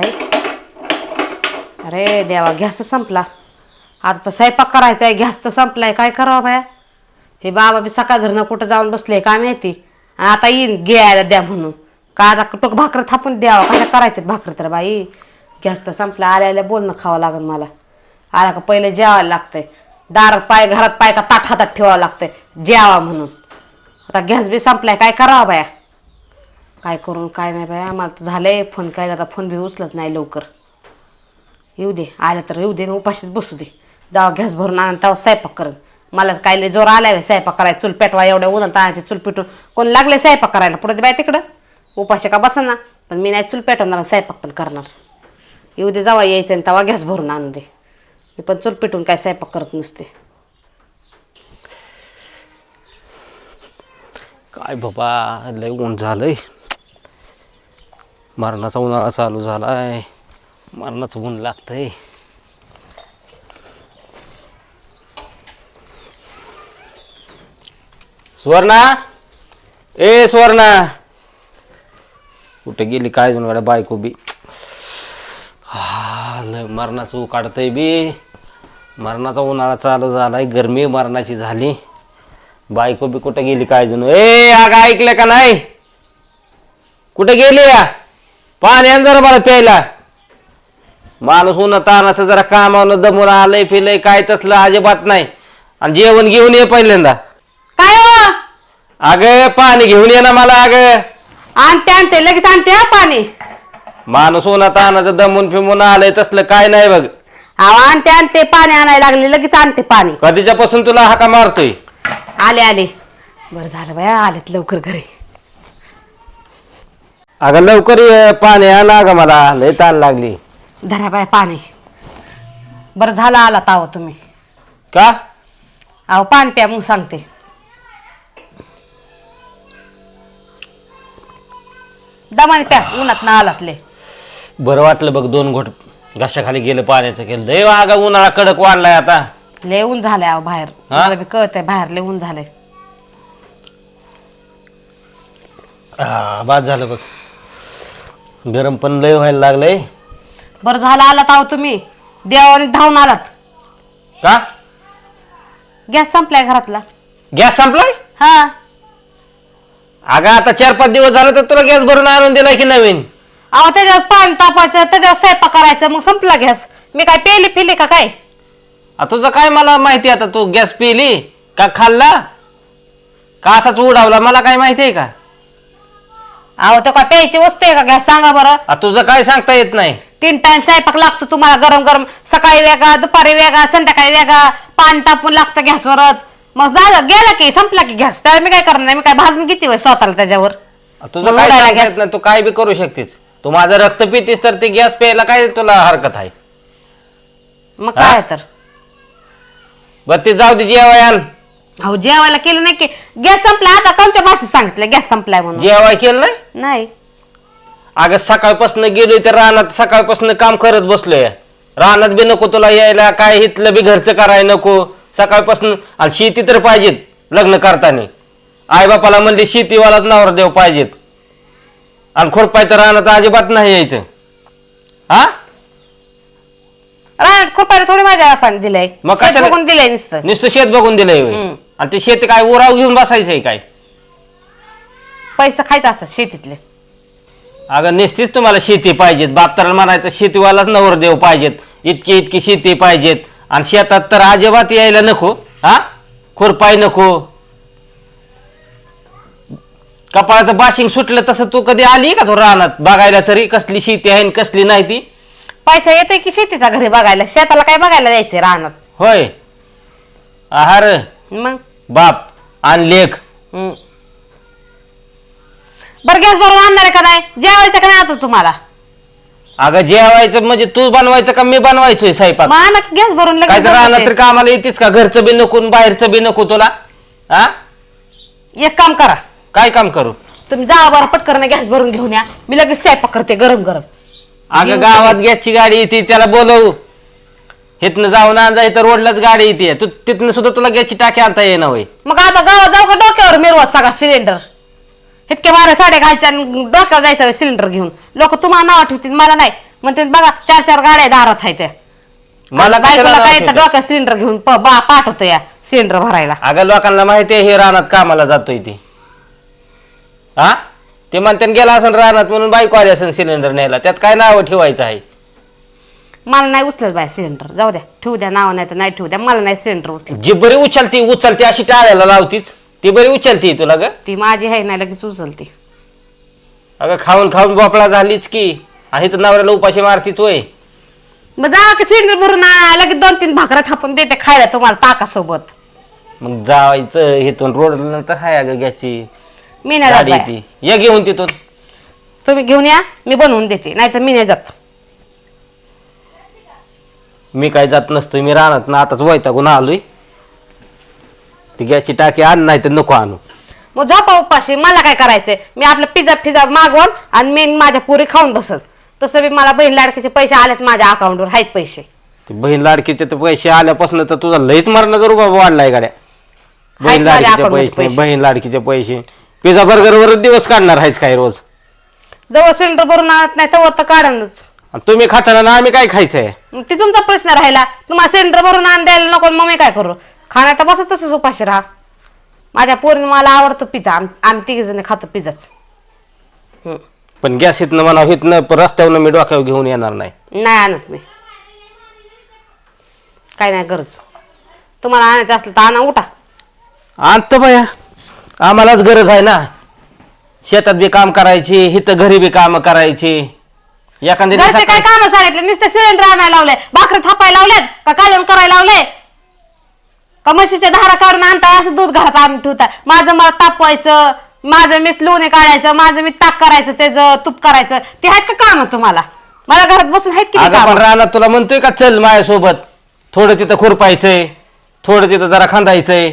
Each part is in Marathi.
बाई. अरे देवा गॅस संपला. आता तर स्वयंपाक करायचा आहे गॅस तर संपलाय. काय करावं बाया? हे बाबा बी सकाळ धरणं कुठं जाऊन बसले काय माहिती? आणि आता येईन घ्यायला द्या म्हणून. का आता कुठं भाकर थापून द्यावा? कशा करायच्यात भाकर तर बाई? गॅस तर संपला आल्या आल्या बोलणं खावं लागेल मला. आला का पहिले जेवायला लागतंय. दारात पाय घरात पाय का ताट हातात ठेवावं लागतंय. जेवा म्हणून. आता गॅस बी संपलाय काय करावा बाया? काय करून काय नाही बाया मला तर झालंय फोन काय आता फोन बी उचलत नाही लवकर. येऊ दे आलं तर येऊ दे उपाशीच बसू दे. जावा गॅस भरून आणा तेव्हा स्वयंपाक करत मला काय लय जोर आलाय आहे स्वयंपाक करायला चूल पेटवा एवढ्या उन्हात आणायची चूल पेटून. कोण लागले स्वयंपाक करायला? पुढे बाय तिकडं. उपाशी का बसा ना पण मी नाही चूल पेटवणार स्वयंपाक पण करणार. येऊ दे जावा यायचं आणि तेव्हा गॅस भरून आणू दे. मी पण चूल पेटून काय स्वयंपाक करत नसते. काय बाबा लय ऊन झालंय. मरणाचा उन्हाळा चालू झालाय. मरणाचं ऊन लागतंय. सुवर्णा! ए सुवर्णा! कुठे गेली काय जुन गाड्या बायको बी? हा, लय मरणाचं काढतंय बी. मरणाचा उन्हाळा चालू झालाय गरमी मरणाची झाली. बायको बी कुठे गेली काय जुन ए अगं ऐकलं का नाही? कुठे गेली या? पाणी आण जरा मला प्यायला. माणूस उन्हा तानाचं जरा कामावलं दमून आलंय पिलंय काय तसलं अजिबात नाही. आणि जेवण घेऊन ये पहिल्यांदा. काय हो? अगं पाणी घेऊन ये ना मला अगं. आणते आणते लगेच आणते हा पाणी. माणूस उन्हा तानाचं दमून फिमून आलंय तसलं काय नाही बघ. अहो आणते आणते पाणी आणायला लागले लगेच आणते पाणी. कधीच्या पासून तुला हाका मारतोय? आले आले. बरं झालं बाया आलेत लवकर घरी. अगं लवकर ये पाणी आण अगं मला. लय ताण लागली. धरा बाया पाणी. बरं झालं आला ताव तुम्ही. का? अहो पाणी प्या मग सांगते. दमाने प्या उन्हात ना आलात ले बरं वाटलं बघ दोन घोट घशाखाली गेलं पाण्याचं केलं. लय अगं उन्हाळा कडक वाढलाय आता. लय ऊन झालंय अहो बाहेर. हा? मला बी कळतंय बाहेर लय ऊन झालंय. हा बाद झालं बघ. गरम पण लय व्हायला लागलंय. बरं झालं आलात आहो तुम्ही. देवाने धावून आलात. का? गॅस संपलाय घरातला. गॅस संपलाय? हा. अगं आता चार पाच दिवस झाले तर तुला गॅस भरून आणून दिलाय की नवीन? अहो त्याच्यात पाणी तापायचं त्याच्यावर स्वयंपाक करायचं मग संपला गॅस. मी काय पेली पिली का काय? आ, तुझं काय मला माहिती आता? तू गॅस पिली का खाल्ला? का असाच उडावला? मला काय माहिती आहे का? अहो तो काय प्यायची वस्तू आहे का? गॅस सांगा बरं. आ, तुझं काय सांगता येत नाही? तीन टाइम स्वयंपाक लागतो तुम्हाला गरम गरम सकाळी वेगळा दुपारी वेगळा संध्याकाळी वेगळा. पाणी तापून लागतं गॅसवरच मग झालं गेला की संपला की गॅस. त्याला मी काय करणार नाही? मी काय भाजून किती वेळ स्वतःला त्याच्यावर? आ, तुझं मग काय उडायला सांगता येत गॅस. नाही? तू काय बी करू शकतेस. तू माझं रक्त पितीस तर ते गॅस प्यायला काय तुला हरकत आहे? मग काय तर? बरं ते जाऊ दे जेवायन अहो जेवायला केलं नाही की. गॅस संपला आता कोणत्या भाषेत सांगितलं गॅस संपलाय म्हणून? जेवाय केलं नाही? नाही. अगं सकाळपासून गेलोय तर रानात सकाळपासून काम करत बसलोय. रानात बी नको तुला यायला काय इथलं बी घरचं कराय नको. सकाळपासून आणि शेती तर पाहिजेत लग्न करताना. आईबापाला म्हणले शेतीवालाच नवरा देव पाहिजेत. आणि खुरपाय तर रानात अजिबात नाही यायचं. हा? रानात खुरपायला थोडी माझ्या आपण दिलंय. मग शेत कशाला- बघून दिलंय नुसतं. नुसतं शेत बघून दिलंय होय. हम्म. आणि ते शेती काय उराव घेऊन बसायचंय काय? पैसे खायचे असतात शेतीतले. अगं नेसतीच तुम्हाला शेती पाहिजेत. बापताला म्हणायचं शेतीवालाच नवरदेव पाहिजेत. इतकी इतकी शेती पाहिजेत. आणि शेतात तर अजिबात यायला नको हा? खुरपाय नको. कपाळाचं बाशिंग सुटलं तसं तू कधी आली का तो रानात? बघायला तरी कसली शेती आहे आणि कसली नाही ती. पैसा येतोय की शेतीचा घरी बघायला? शेताला काय बघायला जायचंय रानात? होय. आहार. मग? बाप आणि लेख. बरं गॅस बरोबर आणणार आहे का नाही? जेवायचं का नाही आता तुम्हाला? अगं जेवायचं म्हणजे तू बनवायचं का मी बनवायचोय स्वयंपाक? मग आणा गॅस भरून काय लगेच तर राहणार तर. कामाला येतेस का? घरचं बी नको आणि बाहेरचं बी नको तुला. हा एक काम करा. काय काम करू? तुम्ही जा बरं पटकन गॅस भरून घेऊन या. मी लगेच स्वयंपाक करते गरम गरम अगं गावात गॅसची गाडी येते त्याला बोलवू. इथनं जाऊन आणजा इथं रोडलाच गाडी येते तू तिथनं सुद्धा तुला गॅसची टाकी आणता येईना होय. मग आता गावात जाऊ का डोक्यावर मिरवा सगळा सिलेंडर. इतके बारा साडे घालच्या डोक्यावर जायचं सिलेंडर घेऊन. लोक तुम्हाला नाव ठेवतील मला नाही. म्हणते बघा चार चार गाड्या दारात आहेत त्या. मला कशाला बायकोला नाव काय तर ठेवते? डोक्यात सिलेंडर घेऊन प- बा- पाठवतो या सिलेंडर भरायला. अगं लोकांना माहिती आहे हे रानात कामाला जातोय ती. हा? ते म्हणते गेला असेल रानात म्हणून बाईक आली असेल सिलेंडर न्यायला. त्यात काय नाव ठेवायचं आहे? मला नाही उचलत बाय सिलेंडर. जाऊ द्या. ठेवू द्या नाव नाही तर नाही ठेवू द्या. मला नाही सिलेंडर उचलत. जी बरी उचलती उचलती अशी टाळ्याला लावतीच. ती बरी उचलती तुला ग. ती माझी आहे नाही लगेच उचलते. अगं खाऊन खाऊन भोपळा झालीच की. आहे तर नवऱ्याला उपाशी मारतीच वय. मग जा की सिलेंडर भरून आणा. लगेच दोन तीन भाकऱ्या थापून देते खायला तुम्हाला ताकासोबत. मग जायचं इथून. रोड नंतर हाय अगं गॅसची मी नाही जात गाडी बाया. ती. ये घेऊन तिथून. तुम्ही घेऊन या मी बनवून देते. नाही तर मी नाही जात. मी काय जात नसतो मी रानात ना आताच वैतागून आलोय. ती गॅसची टाकी आण नाही तर नको आणू. मग झोपा उपाशी मला काय करायचंय? मी आपलं पिझ्झा फिझा मागवून आणि मी माझ्या पुरी खाऊन बसत. तसं बी मला बहीण लाडकीचे पैसे आलेत माझ्या अकाउंटवर आहेत पैसे. ते बहीण लाडकीचे तर पैसे आल्यापासून तर तुझा लईच मरणाचा रुबाब वाढलाय गाड्या. बहीण माझ्या लाडकीचे account मध्ये पैसे पैसे. बहीण लाडकीचे पैसे. पिझ्झा बर्गर वर दिवस काढणार आहेच काय रोज? जवळ सिलेंडर भरून आणत नाही तर तर काढणच. आणि तुम्ही खाताना ना आम्ही काय खायचंय? मग ते तुमचा प्रश्न राहिला. तुम्हाला सिलेंडर भरून आण द्यायला नको मग मी काय करू? खाण्यात बसत तसंच उपाशी राहा. माझ्या पोरीने मला आवडतो पिझ्झा. आम आम्ही तिघी जण खातो पिझ्झाच. पण गॅस इथनं म्हणा इथनं प- रस्त्यावरनं मी डोक्यावर घेऊन येणार नाही. नाही आणत मी. काय नाही गरज. तुम्हाला आणायचं असलं तर आणा उठा. आणत बाया. आम्हालाच गरज आहे ना. शेतात बी काम करायची इथं घरी बी काम करायची. एखाद्या घरचे काय दिवसात काम सांगितले? नुसते सिलेंडर आणायला लावले भाकरी थापायला लावलेत का कालवण करायला लावले? का म्हशीच्या धारा काढून आणताय असं दूध घरात आणून ठेवताय? माझं मला तापवायचं माझं मीच लोणे काढायचं माझं मी ताक करायचं त्याचं तूप करायचं ते आहेत का काम तुम्हाला? मला घरात बसून आहेत अगं पण रानात तुला म्हणतोय का चल माझ्यासोबत? थोडं तिथं खुरपायचंय थोडं तिथं जरा खांदायचंय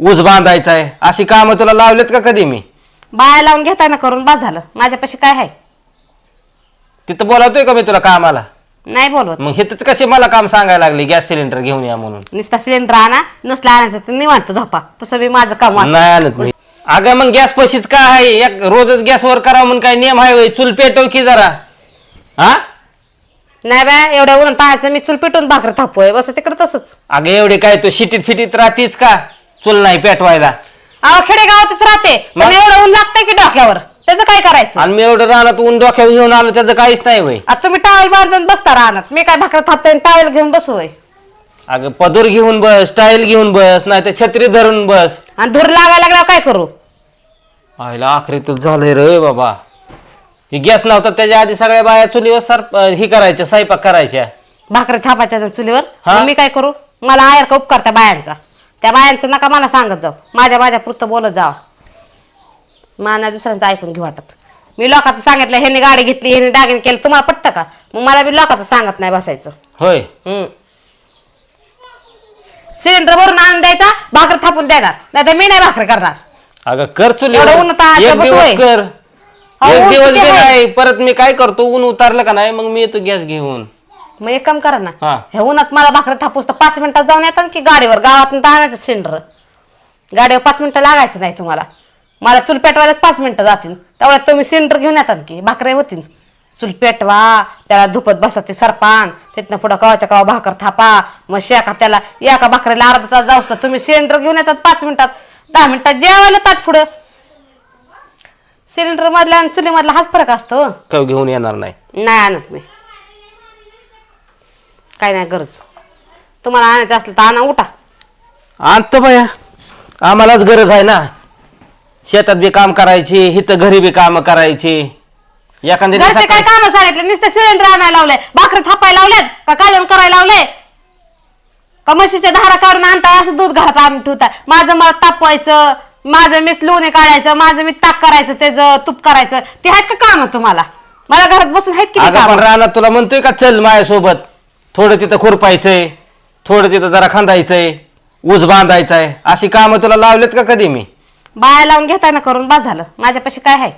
ऊस बांधायचाय अशी कामं तुला लावलेत का कधी मी? बाया लावून घेताय ना करून बाद झालं. माझ्यापाशी काय आहे? तिथं बोलावतोय का मी तुला कामाला? नाही बोलवत. मग हिथंच कसे मला काम सांगायला लागले? गॅस सिलेंडर घेऊन या म्हणून. नुसता सिलेंडर आणा नसला आणायचं तर निवांत झोपा तसं बी माझं काम. नाही आणत मी. अगं मग गॅस पशीच काय आहे? एक रोजच गॅसवर करावं म्हणून काय नियम आहे होय? चूल पेटव की जरा. हा? नाही बाय एवढ्या उन्हात ताणायचं मी चूल पेटून भाकर थापोय. बस तिकडे तसंच. अगं एवढे काय तू शिटीत फिटीत राहतीस का? चूल नाही पेटवायला. अहो खेडेगावातच राहते. पण मग? एवढं ऊन लागतंय की डोक्यावर. त्याचं काय करायचं? आणि मी एवढं रानात ऊन डोक्यावर घेऊन आलो त्याचं काहीच नाही वय आता तुम्ही टावेल बांधून बसता राहणार मी काय भाकर थापतोय टावेल घेऊन बसू होय? अगं पदूर घेऊन बस स्टाईल घेऊन बस नाही तर छत्री धरून बस. आणि धूर लागायला लागल्यावर काय करू? आईला आखरी तर झालंय रे बाबा. ही गॅस नव्हता त्याच्या आधी सगळ्या बाया चुलीवर सर ही करायच्या स्वयंपाक करायच्या. भाकरी थापायच्या त्या चुलीवर? हा? मग मी काय करू? मला आयर का उपकार त्या बायांचा. त्या बायांचं नका मला सांगत जाऊ. माझ्या माझ्या पुरतं बोलत जावा. मला दुसऱ्यांचं ऐकून घेऊ वाटत. मी लोकांचं सांगितलं ह्यांनी गाडी घेतली ह्यांनी डागिन केलं तुम्हाला पटतं का? मग मला बी लोकांचं सांगत नाही बसायचं. होय. हम्म. सिलेंडर भरून आणून द्यायचा भाकर थापून देणार नाही तर मी नाही भाकरी करणार. अगं कर चुली. एवढं ऊन एक दिवस. कर. अहो, एक ऊन दिवस किती बी आहे? नाही परत मी काय करतो ऊन उतारलं का नाही मग मी येतो गॅस घेऊन. मग एक काम करा ना हा. हे उन्हात मला भाकर थापूस तर पाच मिनिटात जाऊन येतात की गाडीवर गावातून तर आणायचं सिलेंडर. गाडीवर पाच मिनिटं लागायचं नाही तुम्हाला. मला चूल पेटवायलाच पाच मिनिटं जातील. तेवढ्यात तुम्ही सिलेंडर घेऊन येतात की भाकऱ्या होतील. चूल पेटवा त्याला धुपत बसा ते सरपान तिथनं पुढं कवाच्या कवा भाकर थापा मग शेका त्याला एका भाकरीला अर्धा तास जाऊस तर तुम्ही सिलेंडर घेऊन येतात पाच मिनिटात. दहा मिनिटात जेवायला ताट पुढं. सिलेंडर मधल्या आणि चुलीमधला हाच फरक असतो. काय घेऊन येणार नाही. नाही आणत मी. काय नाही गरज. तुम्हाला आणायचं असलं तर आणा उठा. आणत बाया. आम्हालाच गरज आहे ना. शेतात बी काम करायची इथं घरी बी काम करायची. एखाद्या घरचे दिवसात काय काम सांगितले? नुसते सिलेंडर आणायला लावले भाकरी थापायला लावलेत का कालवण करायला लावले का म्हशीच्या धारा काढून आणताय असं दूध घरात आणून ठेवताय? माझं मला तापवायचं माझं मीच लोणे काढायचं माझं मी ताक करायचं त्याचं तूप करायचं ते आहेत का काम तुम्हाला? मला घरात बसून आहेत किती अगं पण काम? रानात तुला म्हणतोय का चल माझ्यासोबत? थोडं तिथं खुरपायचंय थोडं तिथं जरा खांदायचंय ऊस बांधायचाय अशी कामं तुला लावलेत का कधी मी? बाया लावून घेताय ना करून बाद झालं. माझ्यापाशी काय आहे?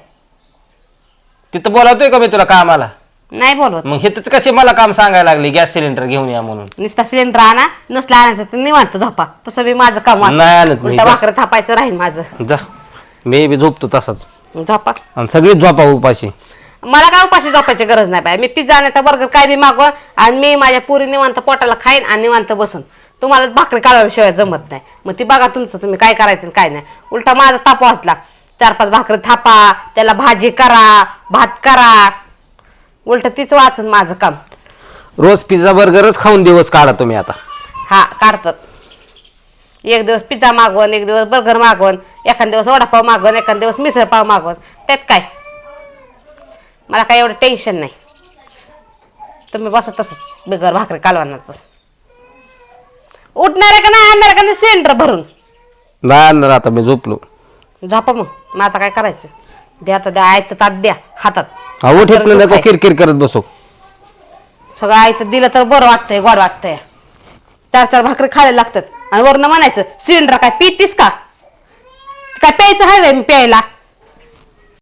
तिथं बोलावतोय का मी तुला कामाला? नाही बोलवत. मग हिथंच कशी मला काम सांगायला लागली गॅस सिलेंडर घेऊन या म्हणून? नुसता सिलेंडर आणा नसला आणायचं तर निवांत झोपा. तसं बी माझं काम. नाही आणत मी. भाकरं थापायचं राहील माझं. जा. मी बी झोपतो तसाच. झोपा. आणि सगळीच झोपा उपाशी. मला काय उपाशी झोपायची गरज नाही बाय मी पिझ्झा नाही तर बर्गर काय बी मागवून आणि मी माझ्या पुरी निवांत पोटाला खाईन आणि निवांत बसन. तुम्हाला भाकरी कालवल्याशिवाय जमत नाही. मग ती बघा तुमचं तुम्ही काय करायचं आणि काय नाही. उलटा माझा ताप वाचला. चार पाच भाकरी थापा त्याला भाजी करा भात करा. उलट तीच वाचन माझं काम. रोज पिझ्झा बर्गरच खाऊन दिवस काढा तुम्ही आता. हा काढतात. एक दिवस पिझ्झा मागवण एक दिवस बर्गर मागवण एखाद दिवस वडापाव मागवण एखाद दिवस मिसळपाव मागवण. त्यात काय? मला काय एवढं टेन्शन नाही. तुम्ही बसा तसंच बिगर भाकरी कालवणाचं. उठणार आहे का नाही आणणार का नाही सिलेंडर भरून. नाही आणणार आता मी झोपलो. झोपा मग. मग आता काय करायचं? द्या आता द्या. आयत ताट द्या हातात. अहो ठेपलं बरं, नको? किरकिर करत बसू. सगळं आयतं दिलं तर बरं वाटतंय गोड वाटतंय. चार चार भाकरी खायला लागतात. आणि वरनं म्हणायचं सिलेंडर काय पितीस का? काय प्यायचं व्हय मी प्यायला.